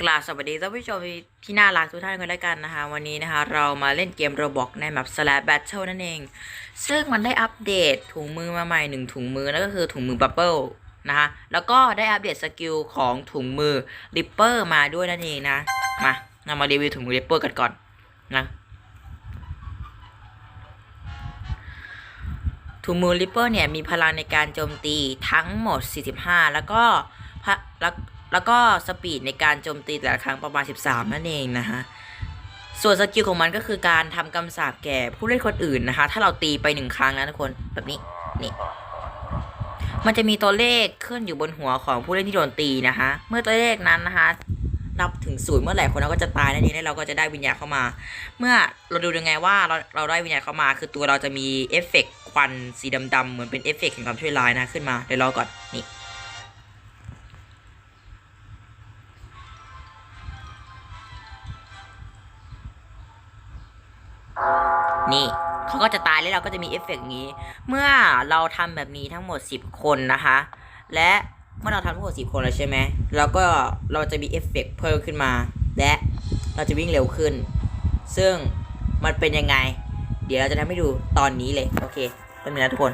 กราบสวัสดีท่านผู้ชมที่น่ารักทุกท่านกันแล้วกันนะคะ วันนี้นะคะ เรามาเล่นเกมโรบอกในแมป Slash Battle นั่นเอง ซึ่งมันได้อัปเดตถุงมือมาใหม่หนึ่งถุงมือนั่นก็คือถุงมือ Bubble นะคะแล้วก็ได้อัปเดตสกิลของถุงมือ Ripper มาด้วยนั่นเองนะมาเรามารีวิวถุงมือ Ripper กันก่อนนะถุงมือ Ripper เนี่ยมีพลังในการโจมตีทั้งหมด 45 แล้วก็พะแล้ว แล้วก็สปีดในการโจมตีแต่ละครั้งประมาณ 13 นั่นเองนะฮะส่วนสกิลของมันก็คือการทำกำสาบแก่ผู้เล่นคนอื่นนะคะ ถ้าเราตีไปหนึ่งครั้งนะทุกคนแบบนี้นี่มันจะมีตัวเลขขึ้นอยู่บนหัวของผู้เล่นที่โดนตีนะคะ เมื่อตัวเลขนั้นนะคะนับถึงศูนย์เมื่อไหร่คนนั้นก็จะตายนั่นเองแล้วเราก็จะได้วิญญาณเข้ามา เมื่อเราดูยังไงว่าเราเราได้วิญญาณเข้ามา คือตัวเราจะมีเอฟเฟกต์ควันสีดำๆเหมือนเป็นเอฟเฟกต์แห่งความช่วยร้ายนะขึ้นมาเดี๋ยวรอก่อนนี่ นี่เขาก็จะตายแล้วเราก็จะมีเอฟเฟกต์นี้ เมื่อเราทำแบบนี้ทั้งหมด 10 คนนะคะ และเมื่อเราทำทั้งหมด 10 คนแล้วใช่ไหมแล้วก็เราจะมีเอฟเฟกต์เพิ่มขึ้นมา และเราจะวิ่งเร็วขึ้น ซึ่งมันเป็นยังไง เดี๋ยวเราจะทำให้ดูตอนนี้เลยโอเคเป็นไงนะทุกคน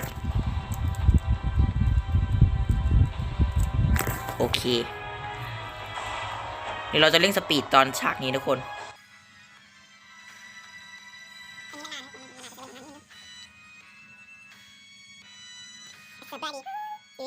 โอเคเดี๋ยวเราจะเร่งสปีดตอนฉากนี้ทุกคน ดูสิอื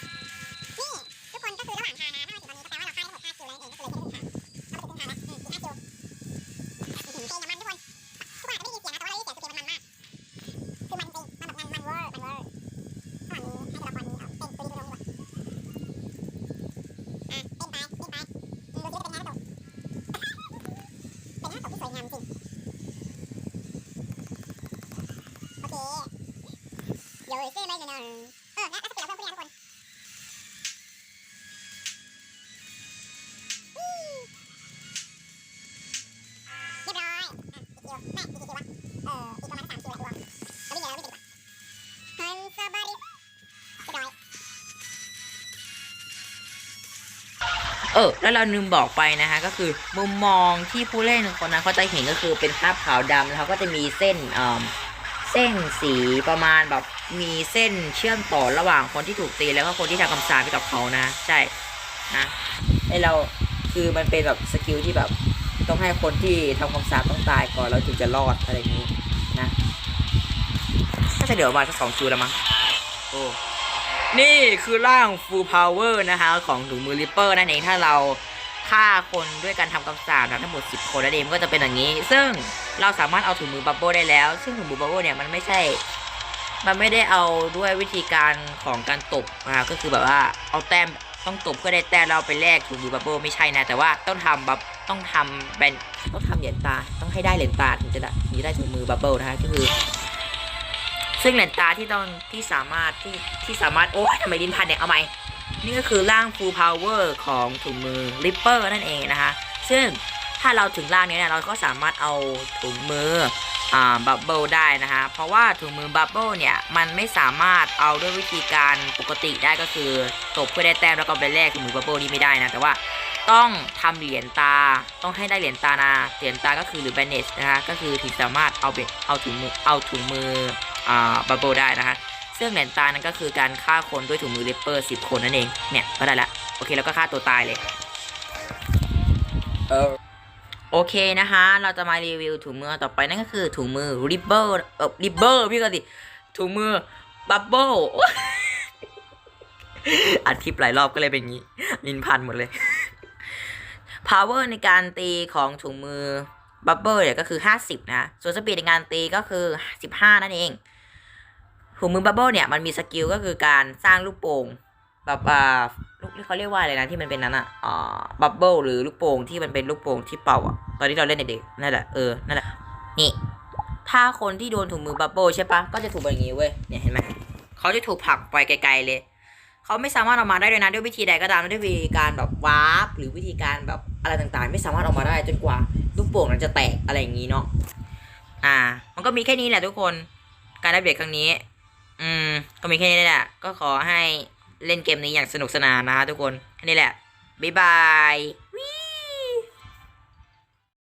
เดี๋ยวซื้อเลยเดี๋ยเออแล้วสปีดเราเพิ่มขึ้นนะทุกคนเรียบร้อยอะอีกคิวไม่อีกกี่คิววะเอออีกประมาณสามคิวแหละรวมเอาวิ่เยอาวิ่งดีกว่าฮันซาบาริเรียบร้อยเออแล้วเราลืมบอกไปนะคะก็คือมุมมองที่ผู้เล่นคนนั้นเขาจะเห็นก็คือเป็นภาพขาวดำแล้วเขาก็จะมีเส้นเอ่อ เส้นสีประมาณแบบมีเส้นเชื่อมต่อระหว่างคนที่ถูกตีแล้วก็คนที่ทำคำสาปให้กับเขานะ ใช่นะไอเราคือมันเป็นแบบสกิลที่แบบต้องให้คนที่ทำคำสาปต้องตายก่อนแล้วถึงจะรอดอะไรอย่างนี้นะน่าจะเดี๋ยวมาสักสองคิวแล้วมั้งโอ้นี่คือร่าง full power นะคะของถุงมือริปเปอร์นั่นเองถ้าเรา ฆ่าคนด้วยการทำคำสาปนะทั้งหมด 10 คนนั่นเองมันก็จะเป็นอย่างนี้ ซึ่งเราสามารถเอาถุงมือบับเบิ้ลได้แล้ว ซึ่งถุงมือบับเบิ้ลเนี่ยมันไม่ใช่ มันไม่ได้เอาด้วยวิธีการของการตบนะคะก็คือแบบว่าเอาแต้มต้องตบเพื่อได้แต้มเราไปแลกถุงมือบับเบิ้ลไม่ใช่นะ แต่ว่าต้องทำบับต้องทำเป็นต้องทำเหรียญตาต้องให้ได้เหรียญตาถึงจะได้ถึงจะได้ถุงมือบับเบิ้ลนะคะก็คือซึ่งเหรียญตาที่ต้องที่สามารถที่ที่สามารถโอ้ยทำไมลิ้นพันเนี่ยเอาไหม นี่ก็คือร่าง full power ของถุงมือ Ripper นั่นเองนะคะ ซึ่งถ้าเราถึงร่างนี้เนี่ยเราก็สามารถเอาถุงมืออ่าบับเบิลได้นะคะ เพราะว่าถุงมือบับเบิลเนี่ย มันไม่สามารถเอาด้วยวิธีการปกติได้ก็คือ ตบเพื่อได้แต้มแล้วก็ไปแลกถุงมือบับเบิลนี่ไม่ได้นะ แต่ว่าต้องทำเหรียญตา ต้องให้ได้เหรียญตานะเหรียญตาก็คือหรือแบนเนสนะคะ ก็คือถึงสามารถเอาเบเอาถุงมือเอาถุงมืออ่าบับเบิลได้นะคะ ซึ่งเหรียญตานั้นก็คือการฆ่าคนด้วยถุงมือริปเปอร์สิบคนนั่นเอง เนี่ยก็ได้ละ โอเคแล้วก็ฆ่าตัวตายเลย เออโอเคนะคะ เราจะมารีวิวถุงมือต่อไปนั่นก็คือถุงมือริปเปอร์เออริปเปอร์พี่ก็สิถุงมือบับเบิลอัดคลิปหลายรอบก็เลยเป็นอย่างนี้ลินพันหมดเลย power ในการตีของถุงมือบับเบิลเนี่ยก็คือห้าสิบนะ ส่วนสปีดในการตีก็คือสิบห้านั่นเอง ถุงมือบับเบิลเนี่ยมันมีสกิลก็คือการสร้างลูกโป่งแบบอ่าลูกเขาเรียกว่าอะไรนะที่มันเป็นนั้นอะอ่าบับเบิลหรือลูกโป่งที่มันเป็นลูกโป่งที่เป่าอะตอนที่เราเล่นเด็กๆนั่นแหละเออนั่นแหละนี่ถ้าคนที่โดนถุงมือบับเบิลใช่ปะก็จะถูกแบบนี้เว้ยเนี่ยเห็นไหมเขาจะถูกผลักไปไกลๆเลยเขาไม่สามารถออกมาได้ด้วยนะด้วยวิธีใดก็ตามด้วยวิธีการแบบวาร์ปหรือวิธีการแบบอะไรต่างๆ ไม่สามารถออกมาได้จนกว่าลูกโป่งนั้นจะแตกอะไรอย่างนี้เนาะอ่า มันก็มีแค่นี้แหละทุกคนการได้เบรกครั้งนี้ อืม ก็มีแค่นี้แหละ ก็ขอให้เล่นเกมนี้อย่างสนุกสนานนะทุกคนแค่นี้แหละ บ๊ายบาย